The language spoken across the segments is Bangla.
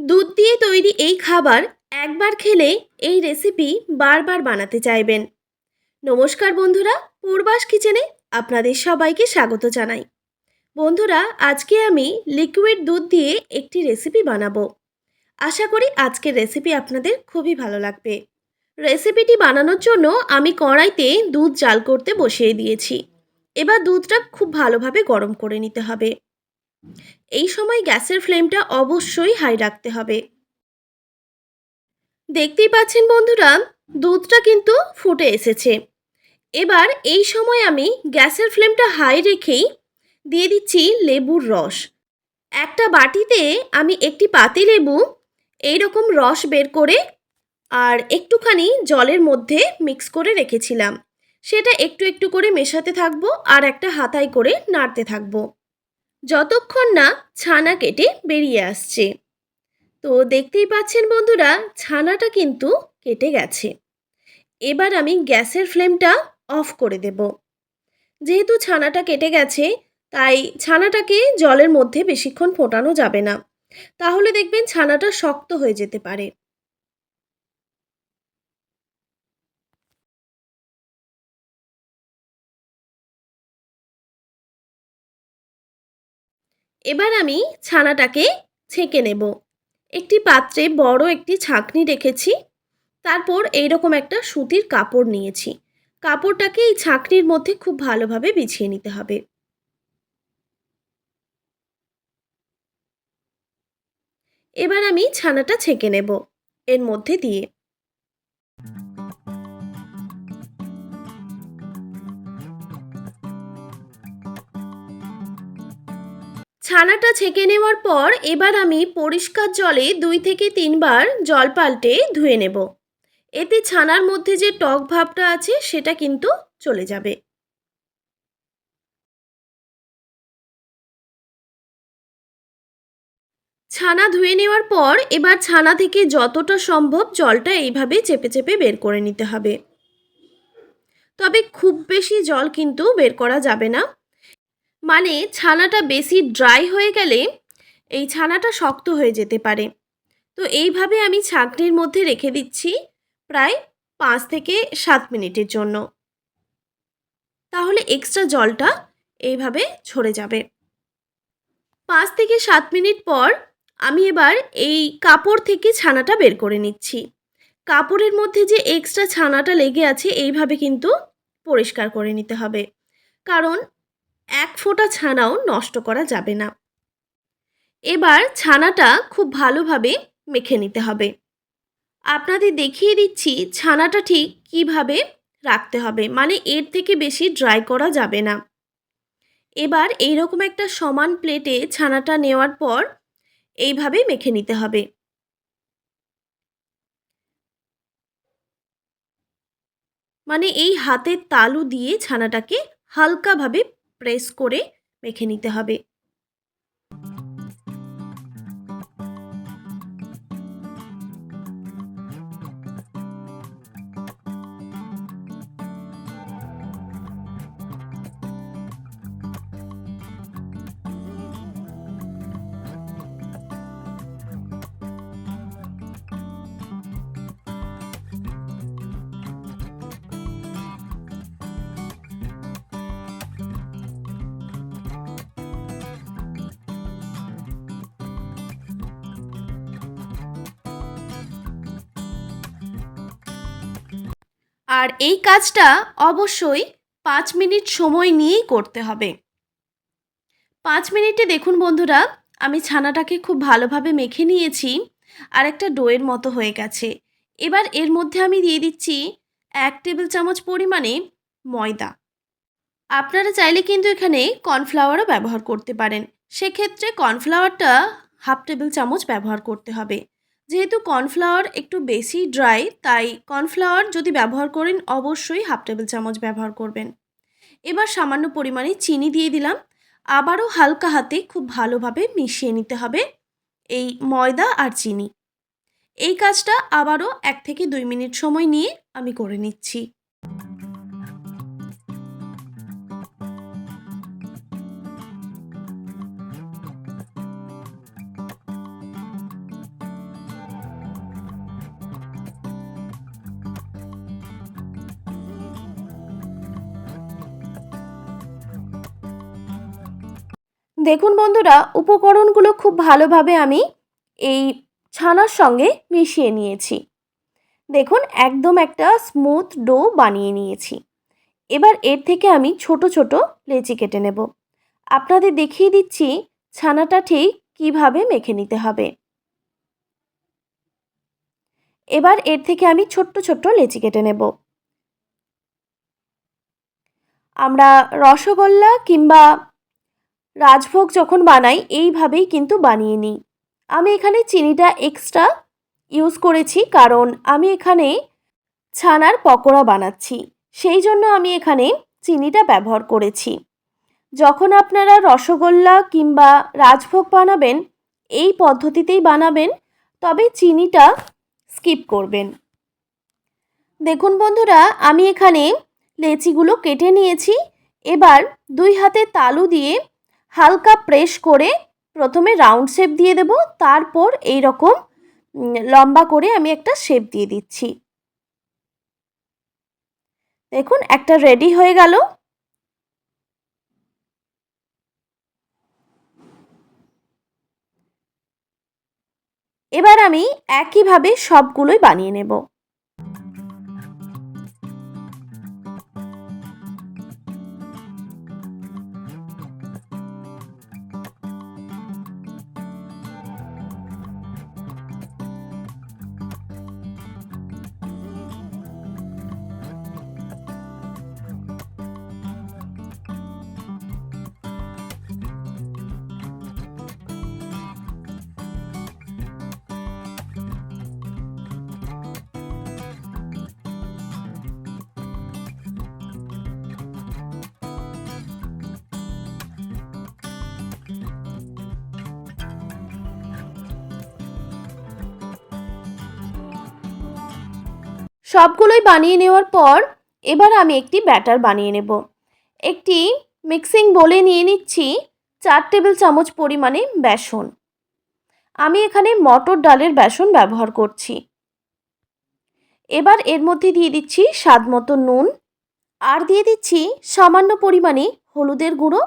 দুধ দিয়ে তৈরি এই খাবার একবার খেলে এই রেসিপি বারবার বানাতে চাইবেন। নমস্কার বন্ধুরা, পূর্বাস কিচেনে আপনাদের সবাইকে স্বাগত জানাই। বন্ধুরা, আজকে আমি লিকুইড দুধ দিয়ে একটি রেসিপি বানাবো। আশা করি আজকের রেসিপি আপনাদের খুবই ভালো লাগবে। রেসিপিটি বানানোর জন্য আমি কড়াইতে দুধ জাল করতে বসিয়ে দিয়েছি। এবার দুধটা খুব ভালোভাবে গরম করে নিতে হবে। এই সময় গ্যাসের ফ্লেমটা অবশ্যই হাই রাখতে হবে। দেখতেই পাচ্ছেন বন্ধুরা, দুধটা কিন্তু ফুটে এসেছে। এবার এই সময় আমি গ্যাসের ফ্লেমটা হাই রেখেই দিয়ে দিচ্ছি লেবুর রস। একটা বাটিতে আমি একটি পাতি লেবু, এইরকম রস বের করে আর একটুখানি জলের মধ্যে মিক্স করে রেখেছিলাম। সেটা একটু একটু করে মেশাতে থাকব আর একটা হাতায় করে নাড়তে থাকব। যতক্ষণ না ছানা কেটে বেরিয়ে আসছে। তো দেখতেই পাচ্ছেন বন্ধুরা, ছানাটা কিন্তু কেটে গেছে। এবার আমি গ্যাসের ফ্লেমটা অফ করে দেব। যেহেতু ছানাটা কেটে গেছে, তাই ছানাটাকে জলের মধ্যে বেশিক্ষণ ফোটানো যাবে না। তাহলে দেখবেন ছানাটা শক্ত হয়ে যেতে পারে। এবার আমি ছানাটাকে ছেঁকে নেব। একটি পাত্রে বড় একটি ছাঁকনি রেখেছি, তারপর এইরকম একটা সুতির কাপড় নিয়েছি। কাপড়টাকে এই ছাঁকনির মধ্যে খুব ভালোভাবে বিছিয়ে নিতে হবে। এবার আমি ছানাটা ছেঁকে নেব, এর মধ্যে দিয়ে। ছানাটা ছেঁকে নেওয়ার পর এবার আমি পরিষ্কার জলে দুই থেকে তিনবার জল পাল্টে ধুয়ে নেব। এতে ছানার মধ্যে যে টক ভাবটা আছে সেটা কিন্তু চলে যাবে। ছানা ধুয়ে নেওয়ার পর এবার ছানা থেকে যতটা সম্ভব জলটা এইভাবে চেপে চেপে বের করে নিতে হবে। তবে খুব বেশি জল কিন্তু বের করা যাবে না। মানে ছানাটা বেশি ড্রাই হয়ে গেলে এই ছানাটা শক্ত হয়ে যেতে পারে। তো এইভাবে আমি ছাঁকনির মধ্যে রেখে দিচ্ছি প্রায় পাঁচ থেকে সাত মিনিটের জন্য। তাহলে এক্সট্রা জলটা এইভাবে ঝরে যাবে। পাঁচ থেকে সাত মিনিট পর আমি এবার এই কাপড় থেকে ছানাটা বের করে নিচ্ছি। কাপড়ের মধ্যে যে এক্সট্রা ছানাটা লেগে আছে এইভাবে কিন্তু পরিষ্কার করে নিতে হবে। কারণ এক ফোঁটা ছানাও নষ্ট করা যাবে না। এবার ছানাটা খুব ভালোভাবে মেখে নিতে হবে। আপনাদের দেখিয়ে দিচ্ছি ছানাটা ঠিক কীভাবে রাখতে হবে মানে এর থেকে বেশি ড্রাই করা যাবে না। এবার এইরকম একটা সমান প্লেটে ছানাটা নেওয়ার পর এইভাবে মেখে নিতে হবে। মানে এই হাতের তালু দিয়ে ছানাটাকে হালকাভাবে প্রেস করে মেখে নিতে হবে। আর এই কাজটা অবশ্যই পাঁচ মিনিট সময় নিয়েই করতে হবে। পাঁচ মিনিটে দেখুন বন্ধুরা, আমি ছানাটাকে খুব ভালোভাবে মেখে নিয়েছি আর একটা ডোয়ের মতো হয়ে গেছে। এবার এর মধ্যে আমি দিয়ে দিচ্ছি এক টেবিল চামচ পরিমাণে ময়দা। আপনারা চাইলে কিন্তু এখানে কর্নফ্লাওয়ারও ব্যবহার করতে পারেন। সেক্ষেত্রে কর্নফ্লাওয়ারটা হাফ টেবিল চামচ ব্যবহার করতে হবে। যেহেতু কর্নফ্লাওয়ার একটু বেশি ড্রাই, তাই কর্নফ্লাওয়ার যদি ব্যবহার করেন, অবশ্যই হাফ টেবিল চামচ ব্যবহার করবেন। এবার সামান্য পরিমাণে চিনি দিয়ে দিলাম। আবারও হালকা হাতে খুব ভালোভাবে মিশিয়ে নিতে হবে এই ময়দা আর চিনি। এই কাজটা আবারও এক থেকে দুই মিনিট সময় নিয়ে আমি করে নিচ্ছি। দেখুন বন্ধুরা, উপকরণগুলো খুব ভালোভাবে আমি এই ছানার সঙ্গে মিশিয়ে নিয়েছি। দেখুন, একদম একটা স্মুথ ডো বানিয়ে নিয়েছি। এবার এর থেকে আমি ছোট ছোট লেচি কেটে নেব। আপনাদের দেখিয়ে দিচ্ছি ছানাটা ঠিক কীভাবে মেখে নিতে হবে। এবার এর থেকে আমি ছোট্ট ছোট্ট লেচি কেটে নেব। আমরা রসগোল্লা কিংবা রাজভোগ যখন বানাই, এইভাবেই কিন্তু বানিয়ে নিই। আমি এখানে চিনিটা এক্সট্রা ইউজ করেছি কারণ আমি এখানে ছানার পকোড়া বানাচ্ছি। সেই জন্য আমি এখানে চিনিটা ব্যবহার করেছি। যখন আপনারা রসগোল্লা কিংবা রাজভোগ বানাবেন, এই পদ্ধতিতেই বানাবেন, তবে চিনিটা স্কিপ করবেন। দেখুন বন্ধুরা, আমি এখানে লেচিগুলো কেটে নিয়েছি। এবার দুই হাতে তালু দিয়ে হালকা প্রেস করে প্রথমে রাউন্ড শেপ দিয়ে দেব, তারপর এই রকম লম্বা করে আমি একটা শেপ দিয়ে দিচ্ছি। দেখুন, একটা রেডি হয়ে গেল। এবার আমি একইভাবে সবগুলোই বানিয়ে নেব। সবগুলোই বানিয়ে নেওয়ার পর এবার আমি একটি ব্যাটার বানিয়ে নেব। একটি মিক্সিং বলে নিয়ে নিচ্ছি চার টেবিল চামচ পরিমাণে বেসন। আমি এখানে মটর ডালের বেসন ব্যবহার করছি। এবার এর মধ্যে দিয়ে দিচ্ছি স্বাদ মতো নুন আর দিয়ে দিচ্ছি সামান্য পরিমাণে হলুদের গুঁড়ো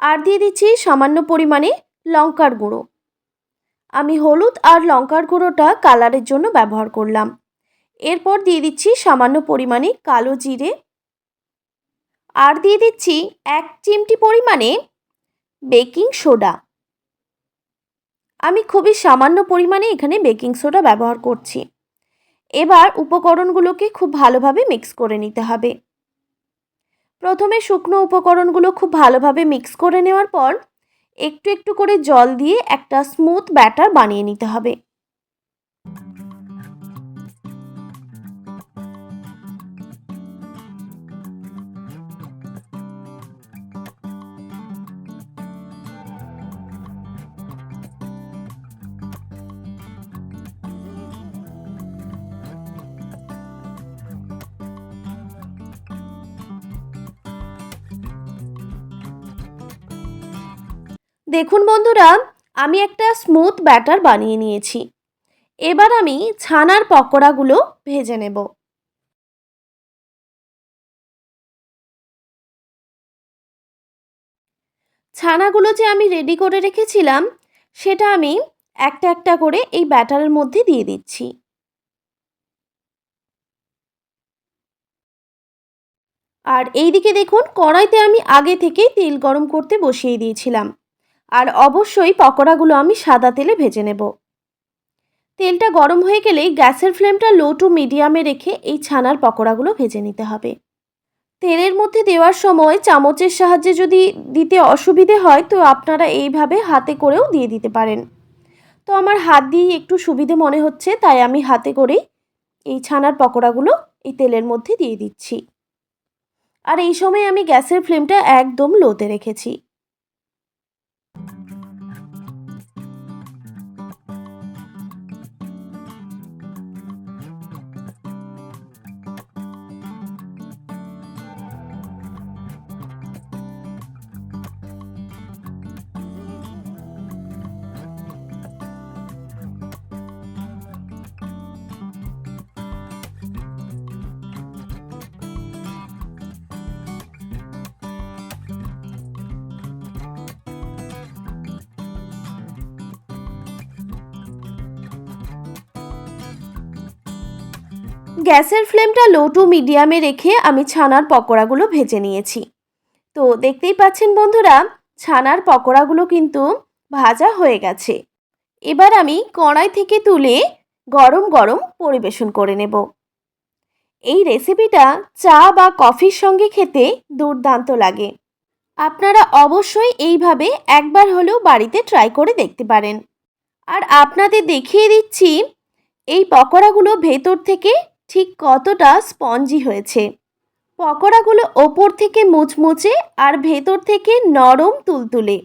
আর দিয়ে দিচ্ছি সামান্য পরিমাণে লঙ্কার গুঁড়ো। আমি হলুদ আর লঙ্কার গুঁড়োটা কালারের জন্য ব্যবহার করলাম। এরপর দিয়ে দিচ্ছি সামান্য পরিমাণে কালো জিরে। আর দিয়ে দিচ্ছি এক চিমটি পরিমাণে বেকিং সোডা। আমি খুবই সামান্য পরিমাণে এখানে বেকিং সোডা ব্যবহার করছি। এবার উপকরণগুলোকে খুব ভালোভাবে মিক্স করে নিতে হবে। প্রথমে শুকনো উপকরণগুলো খুব ভালোভাবে মিক্স করে নেওয়ার পর একটু একটু করে জল দিয়ে একটা স্মুথ ব্যাটার বানিয়ে নিতে হবে। দেখুন বন্ধুরা, আমি একটা স্মুথ ব্যাটার বানিয়ে নিয়েছি। এবার আমি ছানার পকোড়াগুলো ভেজে নেব। ছানাগুলো যে আমি রেডি করে রেখেছিলাম, সেটা আমি একটা একটা করে এই ব্যাটারের মধ্যে দিয়ে দিচ্ছি। আর এইদিকে দেখুন, কড়াইতে আমি আগে থেকেই তেল গরম করতে বসিয়ে দিয়েছিলাম। আর অবশ্যই পকোড়াগুলো আমি সাদা তেলে ভেজে নেব। তেলটা গরম হয়ে গেলেই গ্যাসের ফ্লেমটা লো টু মিডিয়ামে রেখে এই ছানার পকোড়াগুলো ভেজে নিতে হবে। তেলের মধ্যে দেওয়ার সময় চামচের সাহায্যে যদি দিতে অসুবিধে হয় তো আপনারা এইভাবে হাতে করেও দিয়ে দিতে পারেন। তো আমার হাত দিয়েই একটু সুবিধে মনে হচ্ছে, তাই আমি হাতে করেই এই ছানার পকোড়াগুলো এই তেলের মধ্যে দিয়ে দিচ্ছি। আর এই সময় আমি গ্যাসের ফ্লেমটা একদম লোতে রেখেছি। গ্যাসের ফ্লেমটা লো টু মিডিয়ামে রেখে আমি ছানার পকোড়াগুলো ভেজে নিয়েছি। তো দেখতেই পাচ্ছেন বন্ধুরা, ছানার পকোড়াগুলো কিন্তু ভাজা হয়ে গেছে। এবার আমি কড়াই থেকে তুলে গরম গরম পরিবেশন করে নেব। এই রেসিপিটা চা বা কফির সঙ্গে খেতে দুর্দান্ত লাগে। আপনারা অবশ্যই এইভাবে একবার হলেও বাড়িতে ট্রাই করে দেখতে পারেন। আর আপনাদের দেখিয়ে দিচ্ছি, এই পকোড়াগুলো ভেতর থেকে ঠিক কতটা স্পঞ্জি হয়েছে। পকোড়াগুলো ওপর থেকে মুচমুচে আর ভেতর থেকে নরম তুলতুলে।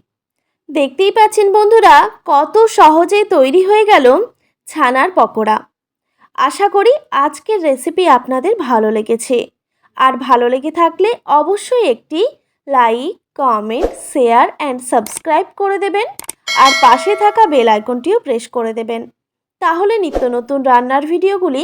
দেখতেই পাচ্ছেন বন্ধুরা, কত সহজে তৈরি হয়ে গেল ছানার পকোড়া। আশা করি আজকের রেসিপি আপনাদের ভালো লেগেছে। আর ভালো লেগে থাকলে অবশ্যই একটি like comment share and subscribe করে দেবেন। আর পাশে থাকা বেল আইকনটিও প্রেস করে দেবেন। তাহলে নিত্য নতুন রান্নার ভিডিওগুলি